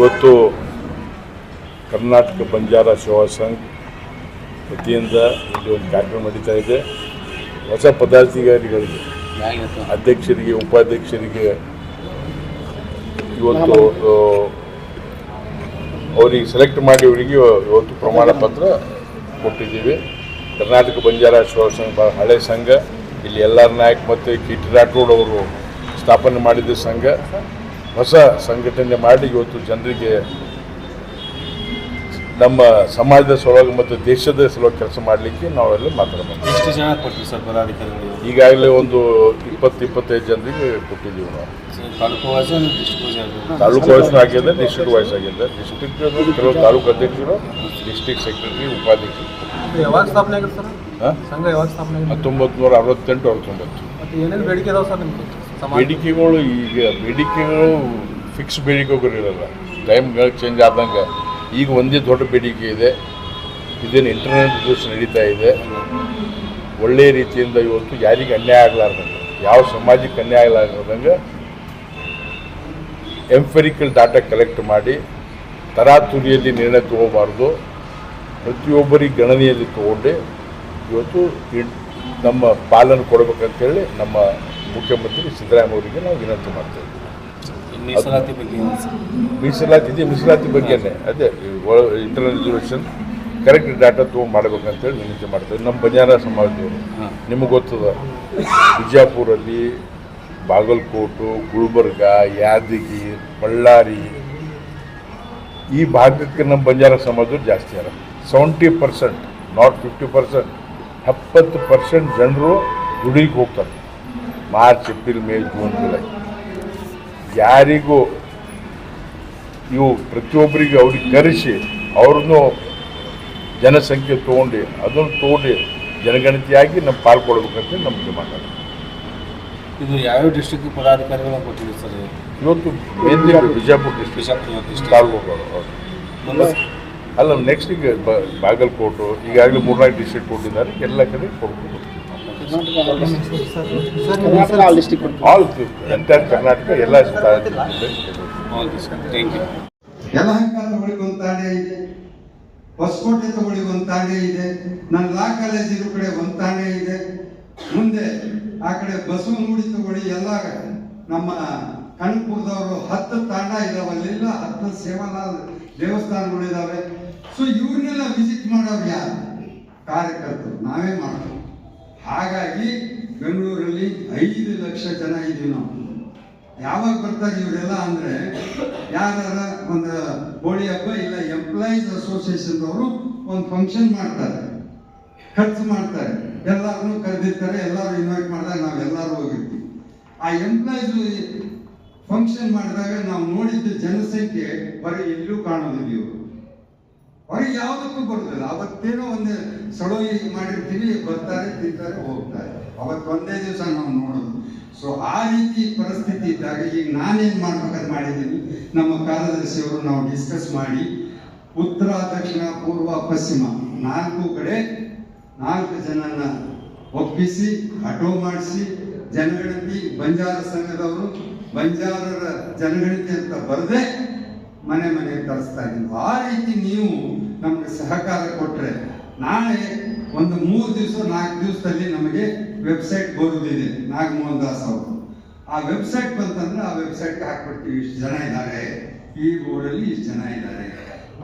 ಇವತ್ತು ಕರ್ನಾಟಕ ಬಂಜಾರ ಸೇವಾ ಸಂಘ ವತಿಯಿಂದ ಇಲ್ಲಿ ಒಂದು ಕಾರ್ಯಕ್ರಮ ನಡೀತಾ ಇದೆ. ಹೊಸ ಪದಾಧಿಕಾರಿಗಳಿಗೆ, ಅಧ್ಯಕ್ಷರಿಗೆ, ಉಪಾಧ್ಯಕ್ಷರಿಗೆ ಇವತ್ತು ಅವರಿಗೆ ಸೆಲೆಕ್ಟ್ ಮಾಡಿ ಅವರಿಗೆ ಇವತ್ತು ಪ್ರಮಾಣ ಪತ್ರ ಕೊಟ್ಟಿದ್ದೀವಿ. ಕರ್ನಾಟಕ ಬಂಜಾರ ಸೇವಾ ಸಂಘ ಭಾಳ ಹಳೆ ಸಂಘ. ಇಲ್ಲಿ ಎಲ್ ಆರ್ ನಾಯಕ್ ಮತ್ತು ಟಿ ರಾಠೋಡ್ ಅವರು ಸ್ಥಾಪನೆ ಮಾಡಿದ ಸಂಘ. ಹೊಸ ಸಂಘಟನೆ ಮಾಡಿ ಇವತ್ತು ಜನರಿಗೆ ನಮ್ಮ ಸಮಾಜದ ಸಲುವಾಗಿ ಮತ್ತು ದೇಶದ ಸಲುವಾಗಿ ಕೆಲಸ ಮಾಡಲಿಕ್ಕೆ ನಾವೆಲ್ಲ ಮಾತಾಡಬೇಕು ಎಷ್ಟು ಜನ ಕೊಟ್ಟರು ಸರ್ ಪದಾಧಿಕಾರಿಗಳು ಈಗಾಗಲೇ ಒಂದು ಇಪ್ಪತ್ತು ಇಪ್ಪತ್ತೈದು ಜನರಿಗೆ ಕೊಟ್ಟಿದ್ದೀವಿ ನಾವು. ತಾಲೂಕು ವಯಸ್ಸು ಆಗಿದೆ ಡಿಸ್ಟ್ರಿಕ್ಟ್ ವಯಸ್ಸು ಆಗಿದೆ ಡಿಸ್ಟ್ರಿಕ್ಟ್ ಕೆಲವು ತಾಲೂಕು ಅಧ್ಯಕ್ಷರು ಡಿಸ್ಟ್ರಿಕ್ಟ್ ಸೆಕ್ರೆಟರಿ ಉಪಾಧ್ಯಕ್ಷರು. ಯಾವಾಗ ಸ್ಥಾಪನೆ ಆಗಿದೆ ಸರ್? ಸಂಘ ಯಾವಾಗ ಸ್ಥಾಪನೆ ಆಗಿದೆ? ಹತ್ತೊಂಬತ್ತು ನೂರ ಅರವತ್ತೆಂಟು ಅರವತ್ತೊಂಬತ್ತು. ಮತ್ತೆ ಏನೇನು ಬೇಡಿಕೆ ಇದಾವೆ ಸರ್ ನಿಮ್ಗೆ? ಬೇಡಿಕೆಗಳು ಈಗ ಬೇಡಿಕೆಗಳು ಫಿಕ್ಸ್ ಬೇಡಿಕೆಗಳು ಇರಲ್ಲ. ಟೈಮ್ಗಳು ಚೇಂಜ್ ಆದಂಗೆ ಈಗ ಒಂದೇ ದೊಡ್ಡ ಬೇಡಿಕೆ ಇದೆ. ಇದೇನು ಇಂಟರ್ನೆಟ್ ದಿವಸ ನಡೀತಾ ಇದೆ. ಒಳ್ಳೆಯ ರೀತಿಯಿಂದ ಇವತ್ತು ಯಾರಿಗೆ ಅನ್ಯಾಯ ಆಗಲಾರ್ದಂಗೆ, ಯಾವ ಸಮಾಜಕ್ಕೆ ಅನ್ಯಾಯ ಆಗಲಾರ್ದಂಗೆ ಎಂಫೆರಿಕಲ್ ಡಾಟಾ ಕಲೆಕ್ಟ್ ಮಾಡಿ ತರಾತುರಿಯಲ್ಲಿ ನಿರ್ಣಯ ತಗೋಬಾರ್ದು. ಪ್ರತಿಯೊಬ್ಬರಿಗೆ ಗಣನೆಯಲ್ಲಿ ತಗೊಂಡು ಇವತ್ತು ನಮ್ಮ ಪಾಲನೆ ಕೊಡಬೇಕಂತೇಳಿ ನಮ್ಮ ಮುಖ್ಯಮಂತ್ರಿ ಸಿದ್ದರಾಮಯ್ಯ ಅವರಿಗೆ ನಾವು ವಿನಂತಿ ಮಾಡ್ತೇವೆ. ಮೀಸಲಾತಿ ಬಗ್ಗೆ? ಮೀಸಲಾತಿ ಇದೆ ಮೀಸಲಾತಿ ಬಗ್ಗೆನೇ. ಅದೇ ಇಂಟರ್ನಲ್ ರಿಸರ್ವೇಷನ್ ಕರೆಕ್ಟ್ ಡಾಟಾ ತೊಗೊಂಡು ಮಾಡ್ಬೇಕಂತೇಳಿ ವಿನಂತಿ ಮಾಡ್ತೇವೆ. ನಮ್ಮ ಬಂಜಾರ ಸಮಾಜದವರು. ನಿಮಗೆ ಗೊತ್ತದ ಬಿಜಾಪುರಲ್ಲಿ ಬಾಗಲಕೋಟು ಗುಲ್ಬರ್ಗ ಯಾದಗಿರಿ ಬಳ್ಳಾರಿ ಈ ಭಾಗಕ್ಕೆ ನಮ್ಮ ಬಂಜಾರ ಸಮಾಜದವ್ರು ಜಾಸ್ತಿ ಅದ seventy percent not fifty percent ಎಪ್ಪತ್ತು ಪರ್ಸೆಂಟ್ ಜನರು ದುಡಿಗೆ ಹೋಗ್ತಾರೆ. March April May June July. ಯಾರಿಗೂ ಇವು ಪ್ರತಿಯೊಬ್ಬರಿಗೆ ಅವ್ರಿಗೆ ಕರೆಸಿ ಅವ್ರನ್ನೂ ಜನಸಂಖ್ಯೆ ತೊಗೊಂಡು ಅದನ್ನು ತೊಗೊಂಡು ಜನಗಣತಿಯಾಗಿ ನಮ್ಮ ಪಾಲ್ ಕೊಡ್ಬೇಕಂತ ನಮಗೆ ಮಾತಾಡ ಇದು ಯಾವ್ಯಾವ ಡಿಸ್ಟ್ರಿಕ್ಟ್ ಪದಾಧಿಕಾರಿಗಳನ್ನ ಕೊಟ್ಟಿದ್ದೀವಿ ಸರ್? ಇವತ್ತು ಮೇನ್ಲಿ ಬಿಜಾಪುರ ಡಿಸ್ಟ್ರಿಕ್ಟ್ ತಾಲೂಕುಗಳು ಅಲ್ಲ ನೆಕ್ಸ್ಟ್ ಈಗ ಬಾಗಲಕೋಟು ಈಗಾಗಲೇ ಮೂರ್ನಾಲ್ಕು ಡಿಸ್ಟ್ರಿಕ್ಟ್ ಕೊಟ್ಟಿದ್ದಾರೆ ಎಲ್ಲ ಕಡೆ ಕೊಡ್ಬೋದು. ಆಲ್ ಎಂಟೈರ್ ಎಲ್ಲ ಆಲ್ ತಾಂಡೆ ಇದೆ ಹೊಸಕೋಟೆ ತಗೊಳ್ಳಿಗೆ ಒಂದು ತಾಂಡೆ ಇದೆ ನನ್ನ ಲಾ ಕಾಲೇಜ್ ಇರೋ ಕಡೆ ಒಂದು ತಾಂಡೆ ಇದೆ ಮುಂದೆ ಆ ಕಡೆ ಬಸವನಗುಡಿ ತಗೊಳ್ಳಿ ಎಲ್ಲ ನಮ್ಮ ಕಣ್ಪುರದವರು ಹತ್ತು ತಾಂಡ ಇದಾವೆ ಅಲ್ಲೆಲ್ಲ ಹತ್ತು ಸೇವಾಲಾಲ್ ದೇವಸ್ಥಾನಗಳು ಇದಾವೆ ಸೊ ಇವ್ರನ್ನೆಲ್ಲ ವಿಸಿಟ್ ಮಾಡೋರು ಯಾರು ಕಾರ್ಯಕರ್ತರು ನಾವೇ ಮಾಡೋದು ಹಾಗಾಗಿ ಬೆಂಗಳೂರಲ್ಲಿ ಐದು ಲಕ್ಷ ಜನ ಇದ್ದೀವಿ ನಾವು. ಯಾವಾಗ ಬರ್ತಾರೆ ಇವರೆಲ್ಲ ಅಂದ್ರೆ ಯಾರ ಒಂದು ಹೋಳಿ ಹಬ್ಬ ಇಲ್ಲ ಎಂಪ್ಲಾಯೀಸ್ ಅಸೋಸಿಯೇಷನ್ದವರು ಒಂದು ಫಂಕ್ಷನ್ ಮಾಡ್ತಾರೆ. ಖರ್ಚು ಮಾಡ್ತಾರೆ. ಎಲ್ಲರನ್ನೂ ಕರೆದಿರ್ತಾರೆ, ಎಲ್ಲರೂ ಇನ್ವೈಟ್ ಮಾಡಿದಾಗ ನಾವೆಲ್ಲರೂ ಹೋಗಿರ್ತೀವಿ. ಆ ಎಂಪ್ಲಾಯೀಸ್ ಫಂಕ್ಷನ್ ಮಾಡಿದಾಗ ನಾವು ನೋಡಿದ್ದ ಜನಸಂಖ್ಯೆ ಬರೀ ಎಲ್ಲೂ ಕಾಣೋದಿಲ್ಲ ಇವರು. ಹೊರಗೆ ಯಾವುದಕ್ಕೂ ಬರುದಿಲ್ಲ. ಅವತ್ತೇನೋ ಒಂದು ಸಡೋಯಿ ಮಾಡಿರ್ತೀವಿ ಬರ್ತಾರೆ, ತಿಂತಾರೆ, ಹೋಗ್ತಾರೆ. ಅವತ್ತು ಒಂದೇ ದಿವಸ ನಾವು ನೋಡೋದು. ಸೊ ಆ ರೀತಿ ಪರಿಸ್ಥಿತಿ ಇದ್ದಾಗ ಈಗ ನಾನೇನು ಮಾಡ್ಬೇಕಂತ ಮಾಡಿದ್ದೀನಿ. ನಮ್ಮ ಕಾರ್ಯದರ್ಶಿಯವರು ನಾವು ಡಿಸ್ಕಸ್ ಮಾಡಿ, ಉತ್ತರ, ದಕ್ಷಿಣ, ಪೂರ್ವ, ಪಶ್ಚಿಮ ನಾಲ್ಕು ಕಡೆ ನಾಲ್ಕು ಜನನ ಒಪ್ಪಿಸಿ, ಆಟೋ ಮಾಡಿಸಿ, ಜನಗಣತಿ, ಬಂಜಾರ ಸಂಘದವರು, ಬಂಜಾರರ ಜನಗಣತಿ ಅಂತ ಬರದೆ ಮನೆ ಮನೆ ತರಿಸ್ತಾ ಇದ್ದೀವಿ ಆ ರೀತಿ ನೀವು ನಮಗೆ ಸಹಕಾರ ಕೊಟ್ಟರೆ ನಾಳೆ ಒಂದು ಮೂರು ದಿವಸ, ನಾಲ್ಕು ದಿವಸದಲ್ಲಿ ನಮಗೆ ವೆಬ್ಸೈಟ್ ಬರುವುದಿದೆ ನಾಗಮೋಹನ್ ದಾಸ್ ಅವರು. ಆ ವೆಬ್ಸೈಟ್ ಬಂತಂದ್ರೆ ಆ ವೆಬ್ಸೈಟ್ಗೆ ಹಾಕ್ಬಿಡ್ತೀವಿ. ಇಷ್ಟು ಜನ ಇದ್ದಾರೆ. ಈ ಊರಲ್ಲಿ ಇಷ್ಟು ಜನ ಇದ್ದಾರೆ.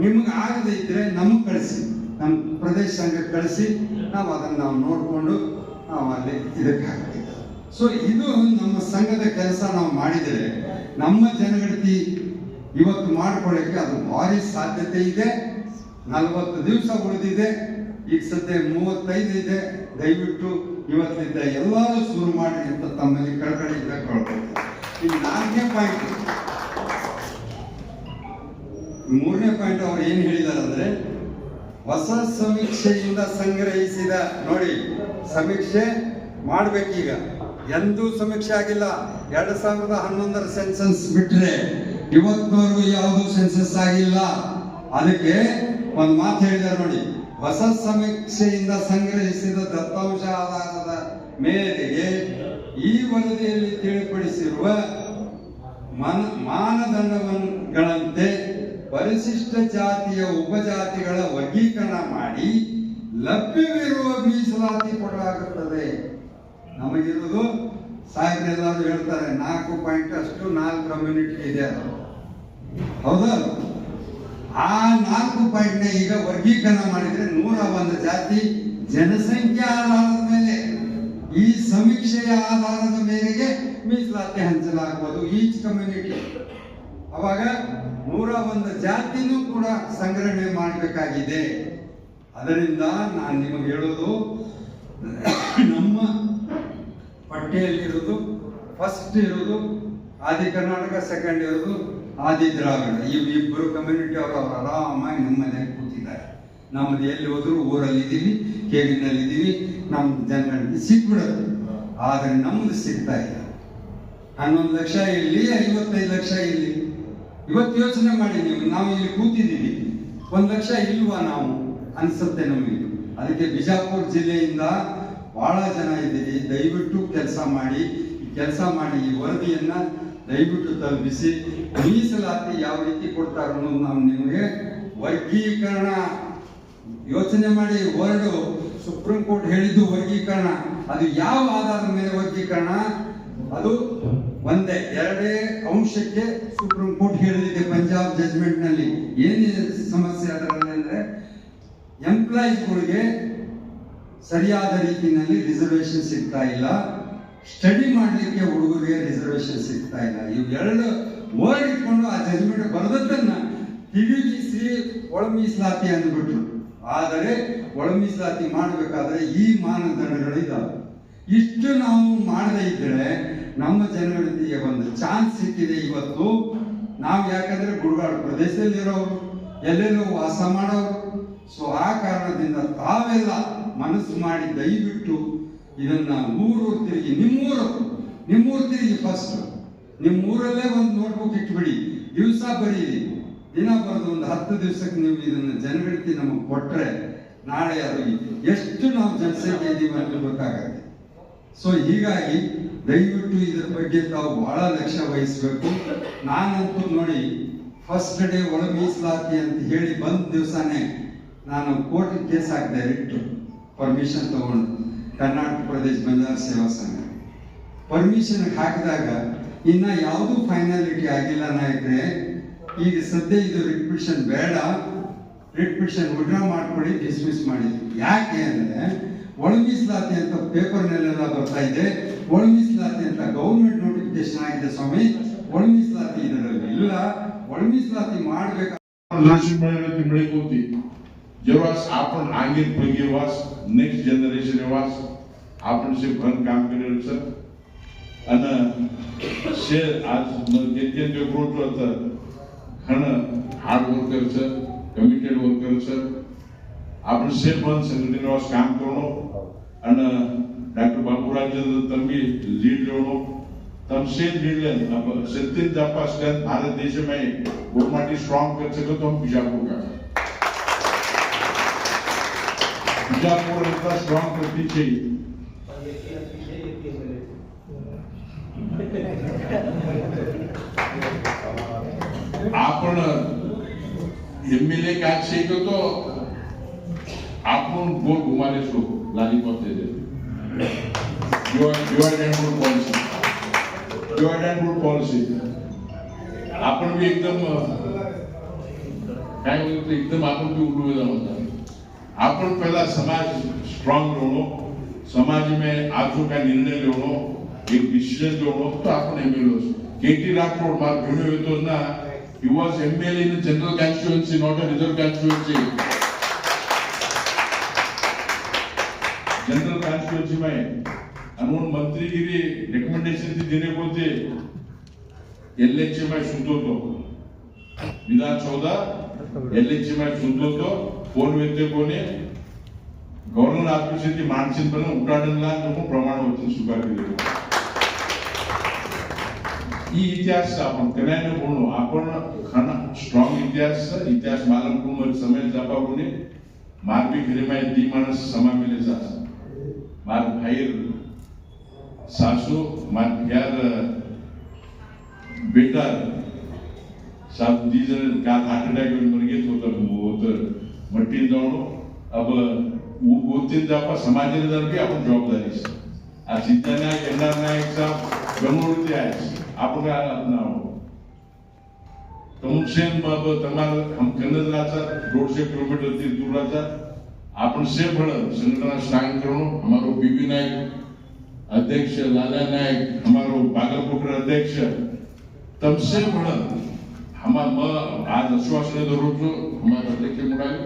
ನಿಮ್ಗೆ ಆಗದೆ ಇದ್ರೆ ನಮಗೆ ಕಳಿಸಿ. ನಮ್ಮ ಪ್ರದೇಶ ಸಂಘಕ್ಕೆ ಕಳಿಸಿ. ನಾವು ಅದನ್ನು ನಾವು ನೋಡಿಕೊಂಡು ನಾವು ಅಲ್ಲಿ ಇದಕ್ಕೆ ಹಾಕ್ತೀವಿ. ಸೊ ಇದು ನಮ್ಮ ಸಂಘದ ಕೆಲಸ ನಾವು ಮಾಡಿದರೆ ನಮ್ಮ ಜನಗಣತಿ ಇವತ್ತು ಮಾಡ್ಕೊಳ್ಳೋಕ್ಕೆ ಅದು ಭಾರಿ ಸಾಧ್ಯತೆ ಇದೆ. ನಲವತ್ತು ದಿವಸ ಉಳಿದಿದೆ. ಈಗ ಸದ್ಯ ಮೂವತ್ತೈದು ಇದೆ. ದಯವಿಟ್ಟು ಇವತ್ತಿಂದ ಎಲ್ಲರೂ ಶುರು ಮಾಡಿ ಅಂತ ತಮ್ಮಲ್ಲಿ ಕಳಕಳಿಯಿಂದ ಕೇಳ್ಬೋದು ಈಗ ನಾಲ್ಕನೇ ಪಾಯಿಂಟ್ ಮೂರನೇ ಪಾಯಿಂಟ್ ಅವ್ರು ಏನು ಹೇಳಿದಾರೆ ಅಂದ್ರೆ, ಹೊಸ ಸಮೀಕ್ಷೆಯಿಂದ ಸಂಗ್ರಹಿಸಿದ, ನೋಡಿ, ಸಮೀಕ್ಷೆ ಮಾಡ್ಬೇಕೀಗ. ಎಂದೂ ಸಮೀಕ್ಷೆ ಆಗಿಲ್ಲ. ಎರಡು ಸಾವಿರದ ಹನ್ನೊಂದರ ಸೆನ್ಸಸ್ ಬಿಟ್ರೆ ಇವತ್ತಿನವರೆಗೂ ಯಾವುದು ಸೆನ್ಸಸ್ ಆಗಿಲ್ಲ. ಅದಕ್ಕೆ ಒಂದು ಮಾತು ಹೇಳಿದ್ದಾರೆ ನೋಡಿ. ಹೊಸ ಸಮೀಕ್ಷೆಯಿಂದ ಸಂಗ್ರಹಿಸಿದ ದತ್ತಾಂಶ ಆಧಾರದ ಮೇರೆಗೆ ಈ ವರದಿಯಲ್ಲಿ ತಿಳಿಪಡಿಸಿರುವ ಮನ, ಮಾನದಂಡಗಳಂತೆ ಪರಿಶಿಷ್ಟ ಜಾತಿಯ ಉಪಜಾತಿಗಳ ವರ್ಗೀಕರಣ ಮಾಡಿ ಲಭ್ಯವಿರುವ ಮೀಸಲಾತಿ ಕೊಡಲಾಗುತ್ತದೆ. ನಮಗಿರುವುದು ಸಾಹೇಬ್ರೆಲ್ಲರೂ ಹೇಳ್ತಾರೆ, ನಾಲ್ಕು ಪಾಯಿಂಟ್ ಅಷ್ಟು ನಾಲ್ಕು ಕಮ್ಯುನಿಟಿ ಇದೆ ಅದು ಹೌದಾ? ಆ ನಾಲ್ಕು ಪಾಯಿಂಟ್ನ ಈಗ ವರ್ಗೀಕರಣ ಮಾಡಿದ್ರೆ ನೂರ ಒಂದು ಜಾತಿ ಜನಸಂಖ್ಯೆ ಆಧಾರದ ಮೇಲೆ, ಈ ಸಮೀಕ್ಷೆಯ ಆಧಾರದ ಮೇರೆಗೆ ಮೀಸಲಾತಿ ಹಂಚಲಾಗುವುದು ಈಚ್ ಕಮ್ಯುನಿಟಿ ಅವಾಗ ನೂರ ಒಂದು ಜಾತಿನೂ ಕೂಡ ಸಂಗ್ರಹಣೆ ಮಾಡಬೇಕಾಗಿದೆ. ಅದರಿಂದ ನಾನು ನಿಮಗೆ ಹೇಳೋದು, ನಮ್ಮ ಪಟ್ಟಿಯಲ್ಲಿರೋದು ಫಸ್ಟ್ ಇರೋದು ಆದಿ ಕರ್ನಾಟಕ ಸೆಕೆಂಡ್ ಇರೋದು ಆದಿ ದ್ರಾವಿಡ. ಇವು ಇಬ್ಬರು ಕಮ್ಯುನಿಟಿ ಅವರು ಅವರು ಆರಾಮಾಗಿ ಮನೆಯಲ್ಲಿ ಕೂತಿದ್ದಾರೆ. ನಮ್ಮದು ಎಲ್ಲಿ ಹೋದ್ರು ಊರಲ್ಲಿ ಇದ್ದೀವಿ ಕೇರಿನಲ್ಲಿ ಇದ್ದೀವಿ ನಮ್ಮ ಜನಗಳಿಗೆ ಸಿಕ್ಬಿಡುತ್ತೆ. ಆದರೆ ನಮ್ಮದು ಸಿಗ್ತಾ ಇಲ್ಲ. ಹನ್ನೊಂದು ಲಕ್ಷ ಇಲ್ಲಿ, ಐವತ್ತೈದು ಲಕ್ಷ ಇಲ್ಲಿ. ಇವತ್ತು ಯೋಚನೆ ಮಾಡಿ ನೀವು, ನಾವು ಇಲ್ಲಿ ಕೂತಿದ್ದೀವಿ. ಒಂದು ಲಕ್ಷ ಇಲ್ವಾ ನಾವು? ಅನಿಸುತ್ತೆ ನಮಗೆ. ಅದಕ್ಕೆ ಬಿಜಾಪುರ ಜಿಲ್ಲೆಯಿಂದ ಬಹಳ ಜನ ಇದ್ದೀರಿ. ದಯವಿಟ್ಟು ಕೆಲಸ ಮಾಡಿ ಕೆಲಸ ಮಾಡಿ ಈ ವರದಿಯನ್ನ ದಯವಿಟ್ಟು ತಲುಪಿಸಿ. ಮೀಸಲಾತಿ ಯಾವ ರೀತಿ ಕೊಡ್ತಾರೆ ನಾವು ನಿಮಗೆ ವರ್ಗೀಕರಣ ಯೋಚನೆ ಮಾಡಿ ಹೊರಡು. ಸುಪ್ರೀಂ ಕೋರ್ಟ್ ಹೇಳಿದ್ದು ವರ್ಗೀಕರಣ. ಅದು ಯಾವ ಆಧಾರದ ಮೇಲೆ ವರ್ಗೀಕರಣ? ಅದು ಒಂದೇ, ಎರಡೇ ಅಂಶಕ್ಕೆ ಸುಪ್ರೀಂ ಕೋರ್ಟ್ ಹೇಳಿದೆ ಪಂಜಾಬ್ ಜಜ್ಮೆಂಟ್ನಲ್ಲಿ ಏನಿದೆ ಸಮಸ್ಯೆ ಅದರಲ್ಲಿ ಅಂದ್ರೆ ಎಂಪ್ಲಾಯೀಸ್ಗಳಿಗೆ ಸರಿಯಾದ ರೀತಿಯಲ್ಲಿ ರಿಸರ್ವೇಶನ್ ಸಿಗ್ತಾ ಇಲ್ಲ. ಸ್ಟಡಿ ಮಾಡಲಿಕ್ಕೆ ಹುಡುಗರಿಗೆ ರಿಸರ್ವೇಶನ್ ಸಿಗ್ತಾ ಇಲ್ಲ. ಇವು ಎರಡು ವರ್ಡ್ ಇಟ್ಕೊಂಡು ಆ ಜಜ್ಮೆಂಟ್ ಬರೆದದ್ದನ್ನ ತಿರುಗಿಸಿ ಒಳ ಮೀಸಲಾತಿ ಅಂದ್ಬಿಟ್ರು. ಆದರೆ ಒಳ ಮೀಸಲಾತಿ ಮಾಡಬೇಕಾದ್ರೆ ಈ ಮಾನದಂಡಗಳು ಇದಾವೆ. ಇಷ್ಟು ನಾವು ಮಾಡದೇ ಇದ್ದರೆ ನಮ್ಮ ಜನಗಳಿಗೆ ಒಂದು ಚಾನ್ಸ್ ಸಿಕ್ಕಿದೆ ಇವತ್ತು. ನಾವು ಯಾಕಂದ್ರೆ ಗುಡ್ಗಾಡು ಪ್ರದೇಶದಲ್ಲಿರೋರು, ಎಲ್ಲೆಲ್ಲೋ ವಾಸ ಮಾಡೋರು. ಸೊ ಆ ಕಾರಣದಿಂದ ತಾವೆಲ್ಲ ಮನಸ್ಸು ಮಾಡಿ ದಯವಿಟ್ಟು ಇದನ್ನ ಮೂರು ತಿರುಗಿ ನಿಮ್ಮೂರು ನಿಮ್ಮೂರು ತಿರುಗಿ ಫಸ್ಟ್ ನಿಮ್ಮೂರಲ್ಲೇ ಒಂದು ನೋಟ್ಬುಕ್ ಇಟ್ಬಿಡಿ. ದಿವಸ ಬರೀರಿ. ದಿನ ಬರೆದು ಒಂದು ಹತ್ತು ದಿವಸಕ್ಕೆ ನೀವು ಇದನ್ನ ಜನಗಣತಿ ನಮಗೆ ಕೊಟ್ಟರೆ ನಾಳೆ ಅದು ಎಷ್ಟು ನಾವು ಜನಸಂಖ್ಯೆ ಇದೀವಿ ಅಂತ ಗೊತ್ತಾಗತ್ತೆ. ಸೊ ಹೀಗಾಗಿ ದಯವಿಟ್ಟು ಇದರ ಬಗ್ಗೆ ತಾವು ಬಹಳ ಲಕ್ಷ್ಯ ವಹಿಸಬೇಕು. ನಾನಂತೂ ನೋಡಿ ಫಸ್ಟ್ ಡೇ ಒಳ ಮೀಸಲಾತಿ ಅಂತ ಹೇಳಿ ಬಂದ ದಿವಸನೇ ನಾನು ಕೋರ್ಟ್ ಕೇಸ್ ಹಾಕಿದೆ ರಿಟ್ಟು ಪರ್ಮಿಷನ್ ತಗೊಂಡು ಕರ್ನಾಟಕ ಪ್ರದೇಶ ಬಂಜಾರ ಸೇವಾ ಸಂಘ. ಪರ್ಮಿಷನ್ ಹಾಕಿದಾಗ ಇನ್ನ ಯಾವುದೂ ಫೈನಾಲಿಟಿ ಆಗಿಲ್ಲ ನಾಯಕರೇ, ಈಗ ಸದ್ಯ ಇದು ರಿಕ್ವಿಷನ್ ಬೇಡ. ರಿಕ್ವಿಷನ್ ವಿಡ್ರಾ ಮಾಡ್ಕೊಳ್ಳಿ ಡಿಸ್ಮಿಸ್ ಮಾಡಿ. ಯಾಕೆ ಅಂದರೆ ಒಳ ಅಂತ ಪೇಪರ್ನಲ್ಲೆಲ್ಲ ಬರ್ತಾ ಇದೆ. ಒಳ ಅಂತ ಗೌರ್ಮೆಂಟ್ ನೋಟಿಫಿಕೇಶನ್ ಆಗಿದೆ ಸ್ವಾಮಿ. ಒಳ ಇದರಲ್ಲಿ ಇಲ್ಲ. ಒಳ ಮಾಡ್ಬೇಕು ತಿಂಗಳಿಗೆ ಹೋಗ್ತೀವಿ मिळे होती जेव्हा आपण आंगीर पैकी वास नेक्स्ट जनरेशन वास आपण से भन काम करेल सर आणि शे आज जेते जे ग्रोथ होतं खण हार्ड वर्करचं कमिटेड वर्करचं आपण से पण संघटनेवास काम करणं आणि डॉक्टर बाबूराज तंबी लीड लेवणं तम से लीड लेन सत्य तपास कर भारत देश में गोमाटी स्ट्रांग तो बीजापुर बीजापुर इतना स्ट्रांग करती चाहिए आपण एमएलए का शेक तो आपण गोल घुमाले सो लॉलीपॉप दे. दे divide and rule policy divide and rule policy आपण भी एकदम, काय बोलतो, एकदम आपण भी उलू होता આપણું પહેલા સમાજ સ્ટ્રોંગ રોણો સમાજમાં આજુ કાંઈ નિર્ણય લેવડો એક ડિસિઝન લેવડો તો આપણે એમએલએ કેટી રાઠોડ મારા ભીણો હતો ना he was MLA in a general constituency, not a reserve constituency. general constituency में अनून मंत्री की भी रिकमेंडेशन थी देने को थे एलएचए में सुन दो तो विधान चौदह एलएचए में सुन तो फ़ोन वेतने गवर्नर आपकी शक्ति मानसिक पर उठाने तो प्रमाण वचन स्वीकार इतिहास खाना स्ट्रांग इतिहास इतिहास मालूम को समय जापा होने मार भी घरे में दी मानस समा मिले जा मार भाई, सासू मार यार, बेटा सब दी का हार्ट अटैक मर गए तो तो मट्टी जाऊन अब गोतीन जापा समाजाने जर की आपण जबाबदारी आ सिद्धानायक येणार नायकचा गमवृत्ती आहे आपण काय नाव तमुक्षेन बाब तमाल हम कन्नडराचा दोनशे किलोमीटर ती दूराचा आपण से फळ संघटना स्ट्रांग करून हमारो बीबी नायक अध्यक्ष लाला नायक हमारो बागलकोट अध्यक्ष तमसे फळ ಉಮಾಪತ್ರಿಕೆ ಮುಡಾಯಿ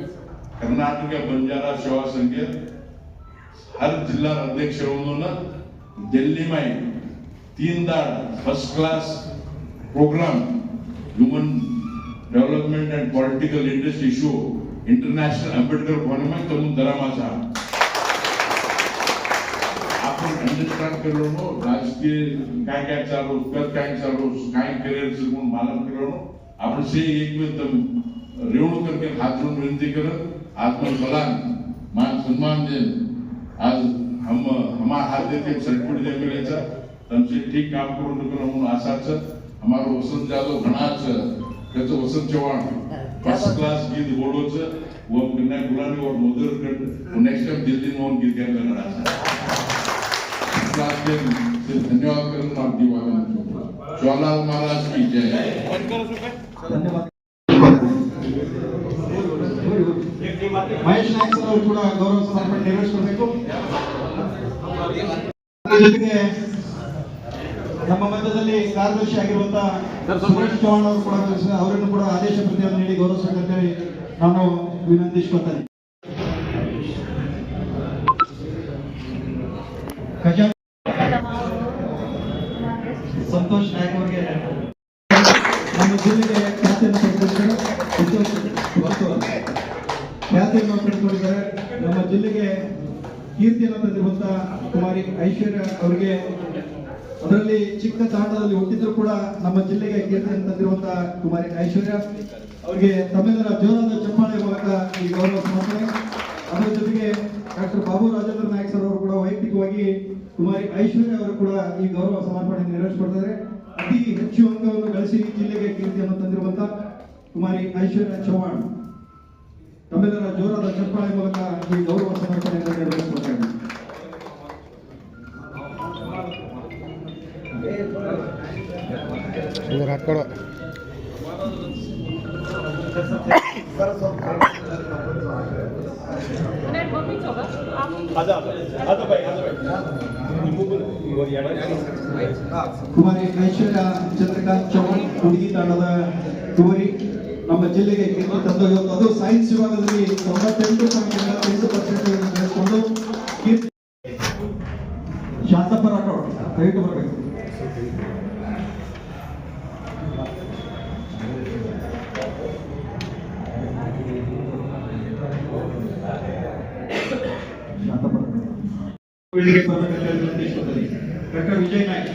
बंजारा सेवा ಸೇವಾ हर जिल्हा अध्यक्ष ಅಧ್ಯಕ್ಷರನ್ನ दिल्ली में तीन दाड first class program human development and political industry show international Ambedkar फॉरमात तमून दराम आसा आपण अंडरस्टँड केलो नो राजकीय काय काय चालू कर काय चालू काय करिअर म्हणून मालम केलो नो आपण से एक वेळ रेवणू करकेल हात जोडून विनंती करत आत्मबलान मान सन्मान दे आज हम हमा हाथ देते सरकुट जे मिलेचा तमसे ठीक काम करून नको म्हणून असाच हमारो वसंत जाधव घणाच. त्याचं वसंत चव्हाण. फर्स्ट क्लास गीत बोलोच व कन्या गुलानी और मोदर कट नेक्स्ट टाइम दिल्ली मोहन गीत गायला घणाचा क्लास के से धन्यवाद करून मागदी वाला ज्वालाल महाराज की जय. धन्यवाद. ಮಹೇಶ್ ನಾಯಕ್ ಸರ್ ಅವರು ಕೂಡ ಗೌರವ ಸಮರ್ಪಣೆ ನೆರವೇರಿಸಬೇಕು ಜೊತೆಗೆ ನಮ್ಮ ಮಧ್ಯದಲ್ಲಿ ಕಾರ್ಯದರ್ಶಿ ಆಗಿರುವಂತಹ ಸುರೇಶ್ ಚೌಹಾಣ್ ಅವರು ಕೂಡ ಅವರನ್ನು ಕೂಡ ಆದೇಶ ಪ್ರತಿಯನ್ನು ನೀಡಿ ಗೌರವಿಸಬೇಕಂತೇಳಿ ನಾನು ವಿನಂತಿಸ್ಕೊತೇನೆ ಸಂತೋಷ್ ನಾಯಕ್ ಅವರಿಗೆ ನಮ್ಮ ಜಿಲ್ಲೆಗೆ ಖಾತೆಯನ್ನು ಇವತ್ತು ಖ್ಯಾತಿಯನ್ನು ಪಡೆದುಕೊಂಡಿದ್ದಾರೆ. ನಮ್ಮ ಜಿಲ್ಲೆಗೆ ಕೀರ್ತಿಯನ್ನು ತಂದಿರುವಂತ ಕುಮಾರಿ ಐಶ್ವರ್ಯ ಅವರಿಗೆ ಅದರಲ್ಲಿ ಚಿಕ್ಕ ತಾಂಡದಲ್ಲಿ ಹುಟ್ಟಿದ್ರು ಕೂಡ ನಮ್ಮ ಜಿಲ್ಲೆಗೆ ಕೀರ್ತಿಯನ್ನು ತಂದಿರುವಂತ ಕುಮಾರಿ ಐಶ್ವರ್ಯ ಅವರಿಗೆ ತಮ್ಮೆಲ್ಲರ ಜೋರಾದ ಚಪ್ಪಾಳೆ ಮೂಲಕ ಈ ಗೌರವ ಸಮರ್ಪಣೆ. ಅದರ ಜೊತೆಗೆ ಡಾಕ್ಟರ್ ಬಾಬು ರಾಜೇಂದ್ರ ನಾಯಕ್ ಸರ್ ಅವರು ಕೂಡ ವೈಯಕ್ತಿಕವಾಗಿ ಕುಮಾರಿ ಐಶ್ವರ್ಯ ಅವರು ಕೂಡ ಈ ಗೌರವ ಸಮರ್ಪಣೆ ನೆರವೇರಿಸಿಕೊಡ್ತಾರೆ. ಅತಿ ಹೆಚ್ಚು ಅಂಕವನ್ನು ಗಳಿಸಿ ಜಿಲ್ಲೆಗೆ ಕೀರ್ತಿಯನ್ನು ತಂದಿರುವಂತ ಕುಮಾರಿ ಐಶ್ವರ್ಯ ಚೌಹಾಣ್. ತಮ್ಮೆಲ್ಲರ ಜೋರಾದ ಚಪ್ಪಾಳೆ ಮೂಲಕ ಈ ಗೌರವ ಸಮರ್ಪಣೆಯನ್ನು ನೆರವೇರಿಸಬೇಕಾಗಿದೆ ಹಾಕೊಳ್ಳೋ ಕುಮಾರಿ ಐಶ್ವರ್ಯ ಚಂದ್ರಕಾಂತ್ ಚೌಹಾಣ್ ಹುಡುಗಿ ತಂಡದ ಕುವರಿ ನಮ್ಮ ಜಿಲ್ಲೆಗೆ ಕೀರ್ತಿ ತಂದು ಇವತ್ತು ಅದು ಸೈನ್ಸ್ ವಿಭಾಗದಲ್ಲಿ ತೊಂಬತ್ತೆಂಟು ಪಾಯಿಂಟ್ ಎಂಟು ಪರ್ಸೆಂಟ್ ಗಳಿಸಿಕೊಂಡು ಕೀರ್ತಿ ಶಾಂತಪ್ಪ ರಾಠೋಡ್ ದಯವಿಟ್ಟು ಬರಬೇಕು ಶಾಂತಪ್ಪ ರಾಠೋಡ್. ವೇದಿಕೆ ಬರಬೇಕಂತ ಹೇಳಿ ವಿನಂತಿಸುತ್ತದೆ. ಡಾಕ್ಟರ್ ವಿಜಯ್ ನಾಯ್ಕ್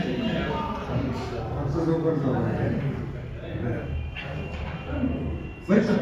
ಬರ್ರಿ ಸರ್